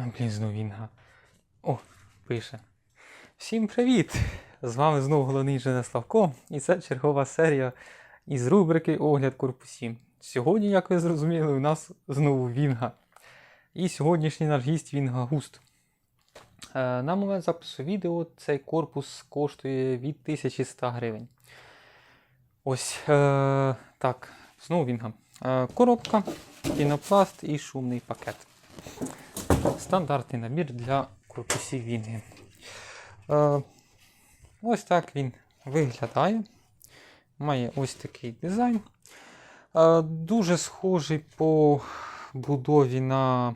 А, блін, знову Вінга. О, пише. Всім привіт! З вами знову головний інженер Славко, і це чергова серія із рубрики Огляд корпусів. Сьогодні, як ви зрозуміли, у нас знову Вінга. І сьогоднішній наш гість Вінга Густ. Е, на момент запису відео цей корпус коштує від 1100 гривень. Ось е, так, знову Вінга. Е, коробка, пінопласт і шумний пакет. Стандартний набір для корпусів Вінги. Е, ось так він виглядає. Має ось такий дизайн. Е, дуже схожий по будові на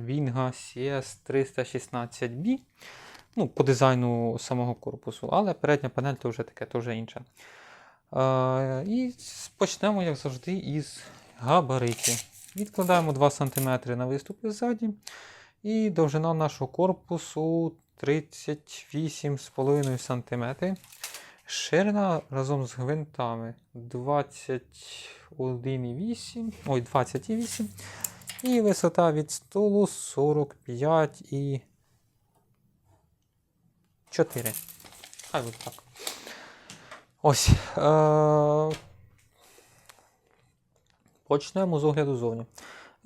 Вінга CS 316B. Ну, по дизайну самого корпусу, але передня панель то вже таке, то вже інше. Е, і почнемо, як завжди, із габаритів. Відкладаємо 2 см на виступи ззаді. І довжина нашого корпусу 38,5 см. Ширина разом з гвинтами 21,8, ой, 20,8. І висота від столу 45 і 4. Хай буде. Ось. Е- Почнемо з огляду зовні.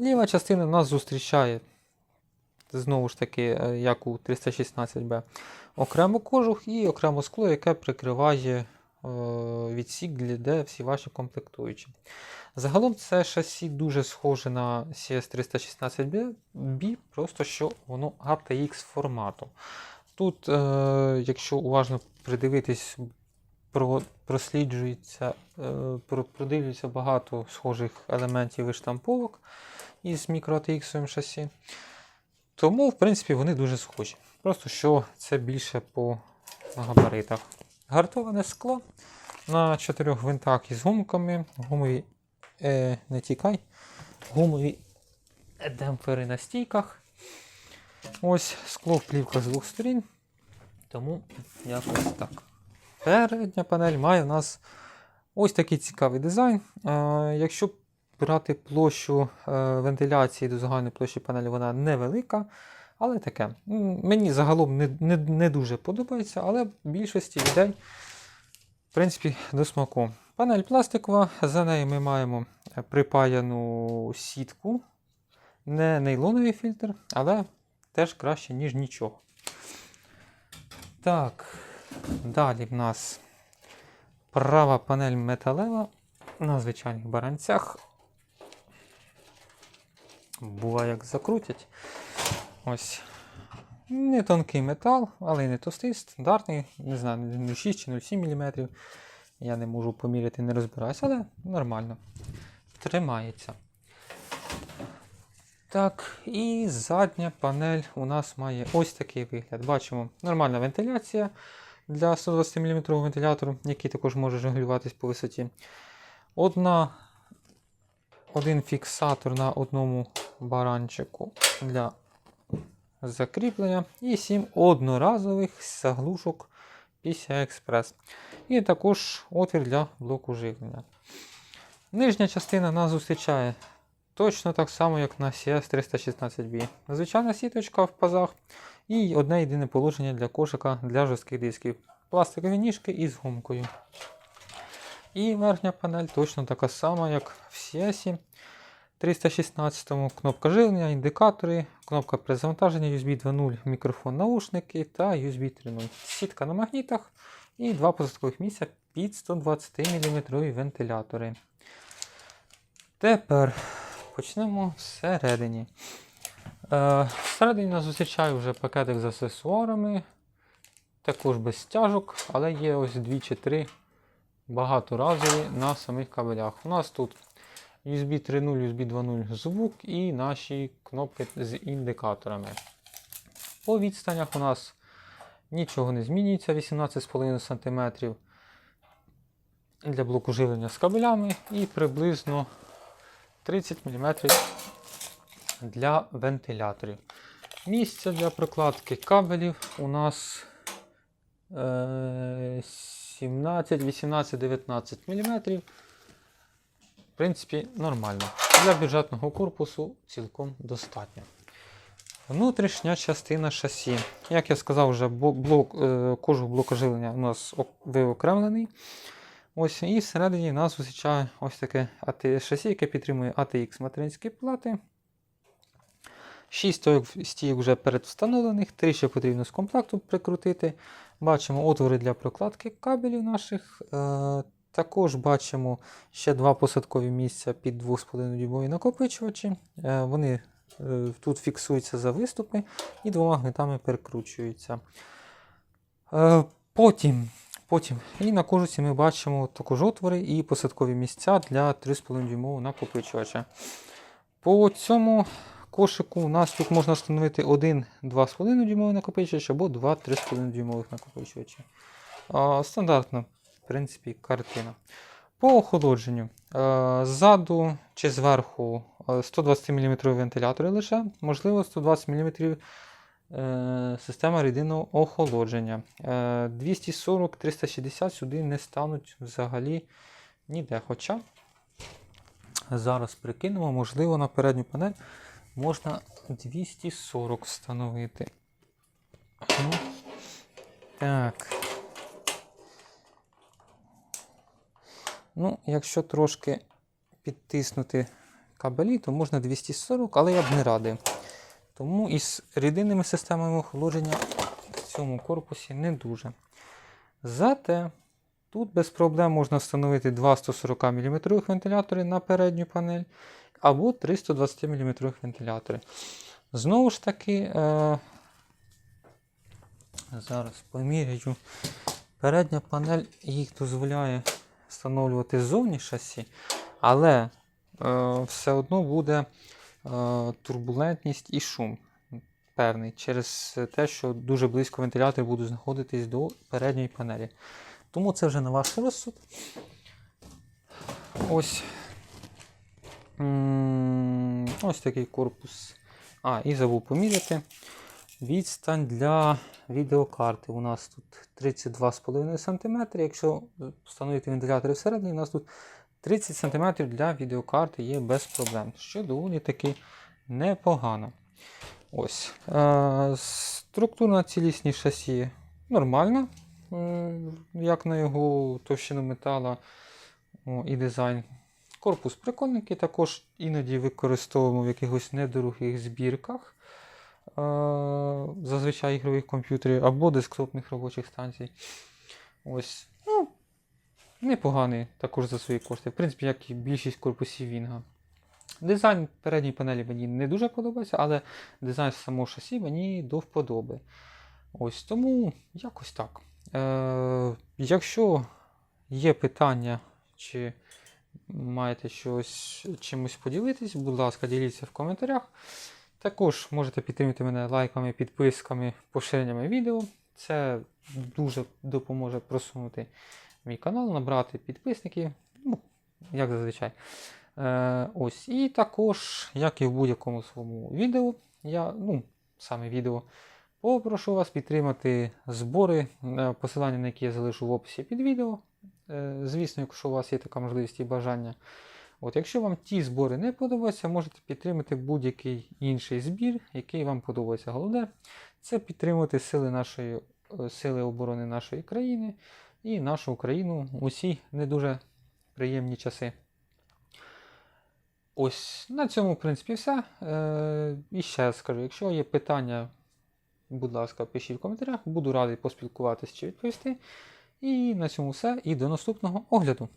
Ліва частина нас зустрічає, знову ж таки, е, як у 316B, окремо кожух і окремо скло, яке прикриває е, відсік, де всі ваші комплектуючі. Загалом це шасі дуже схоже на CS316B, просто що воно ATX формату. Тут, е, якщо уважно придивитись, про, просліджується, е, про, продивлюється багато схожих елементів і штамповок із мікро-ATX шасі. Тому, в принципі, вони дуже схожі. Просто що це більше по габаритах. Гартоване скло на чотирьох гвинтах із гумками. Гумові е, не тікай. Гумові демпфери на стійках. Ось скло плівка з двох сторін. Тому якось так. Передня панель має в нас ось такий цікавий дизайн. Е, якщо брати площу е, вентиляції до загальної площі панелі, вона невелика, але таке. Мені загалом не, не, не дуже подобається, але в більшості людей, в принципі, до смаку. Панель пластикова, за нею ми маємо е, припаяну сітку, не нейлоновий фільтр, але теж краще, ніж нічого. Так, далі в нас права панель металева на звичайних баранцях. Буває, як закрутять. Ось. Не тонкий метал, але й не товстий, стандартний, не знаю, 0,6 чи 0,7 мм. Я не можу поміряти, не розбираюся, але нормально. Тримається. Так, і задня панель у нас має ось такий вигляд. Бачимо нормальна вентиляція для 120 мм вентилятору, який також може регулюватись по висоті. Одна, один фіксатор на одному баранчику для закріплення і 7 одноразових заглушок PCI Express. І також отвір для блоку живлення. Нижня частина нас зустрічає точно так само, як на CS316B. Звичайна сіточка в пазах і одне єдине положення для кошика для жорстких дисків. Пластикові ніжки із гумкою. І верхня панель точно така сама, як в CS 316. Кнопка живлення, індикатори, кнопка при завантаженні USB 2.0, мікрофон наушники та USB 3.0. Сітка на магнітах і два посадкових місця під 120 мм вентилятори. Тепер почнемо всередині. Е, всередині нас зустрічає вже пакетик з аксесуарами, також без стяжок, але є ось дві чи три багаторазові на самих кабелях. У нас тут USB 3.0, USB 2.0 звук і наші кнопки з індикаторами. По відстанях у нас нічого не змінюється, 18,5 см для блоку живлення з кабелями і приблизно 30 мм для вентиляторів. Місце для прокладки кабелів у нас е, 17, 18, 19 мм. В принципі, нормально. Для бюджетного корпусу цілком достатньо. Внутрішня частина шасі. Як я сказав, вже блок, е, кожух блока живлення у нас виокремлений. Ось, і всередині нас зустрічає ось таке шасі, яке підтримує ATX материнські плати. 6 стійок, вже передвстановлених, 3 ще потрібно з комплекту прикрутити. Бачимо отвори для прокладки кабелів наших. Е, також бачимо ще два посадкові місця під 2,5 дюймові накопичувачі. Е, вони е, тут фіксуються за виступи і двома гнитами перекручуються. Потім, потім і на кожусі ми бачимо також отвори і посадкові місця для 3,5 дюймового накопичувача. По цьому кошику у нас тут можна встановити один 2,5 дюймовий накопичувач або два 3,5 дюймових накопичувачі. Стандартна, в принципі, картина. По охолодженню. Е, Ззаду чи зверху е, 120 мм вентилятори лише, можливо, 120 мм е, система рідинного охолодження. Е, 240-360 сюди не стануть взагалі ніде. Хоча зараз прикинемо, можливо, на передню панель можна 240 встановити. Ну, так. Ну, якщо трошки підтиснути кабелі, то можна 240, але я б не радив. Тому із рідинними системами охолодження в цьому корпусі не дуже. Зате тут без проблем можна встановити два 140 мм вентилятори на передню панель або 320 мм вентилятори. Знову ж таки, е, зараз поміряю. Передня панель їх дозволяє встановлювати ззовні шасі, але е, все одно буде е, турбулентність і шум певний через те, що дуже близько вентилятори будуть знаходитись до передньої панелі. Тому це вже на ваш розсуд. Ось. Ось такий корпус. А, і забув поміряти. Відстань для відеокарти. У нас тут 32,5 см. Якщо встановити вентилятори всередині, у нас тут 30 см для відеокарти є без проблем, що доволі таки непогано. Ось. Е, структурна цілісність шасі нормальна, як на його товщину метала і дизайн. Корпус прикольненький, також іноді використовуємо в якихось недорогих збірках. е, Зазвичай ігрових комп'ютерів або десктопних робочих станцій. Ось. Ну, непоганий також за свої кошти. В принципі, як і більшість корпусів Вінга. Дизайн передньої панелі мені не дуже подобається, але дизайн самого шасі мені до вподоби. Ось тому якось так. Е, якщо є питання, чи маєте щось чимось поділитись, будь ласка, діліться в коментарях. Також можете підтримати мене лайками, підписками, поширеннями відео. Це дуже допоможе просунути мій канал, набрати підписників, ну, як зазвичай. Е, ось. І також, як і в будь-якому своєму відео, я, ну, саме відео, попрошу вас підтримати збори, е, посилання на які я залишу в описі під відео. Е, звісно, якщо у вас є така можливість і бажання. От, якщо вам ті збори не подобаються, можете підтримати будь-який інший збір, який вам подобається. Головне це підтримувати сили нашої е, сили оборони нашої країни і нашу Україну у ці не дуже приємні часи. Ось на цьому, в принципі, все. Е, і ще раз скажу, якщо є питання, будь ласка, пишіть в коментарях, буду радий поспілкуватися чи відповісти. І на цьому все. І до наступного огляду.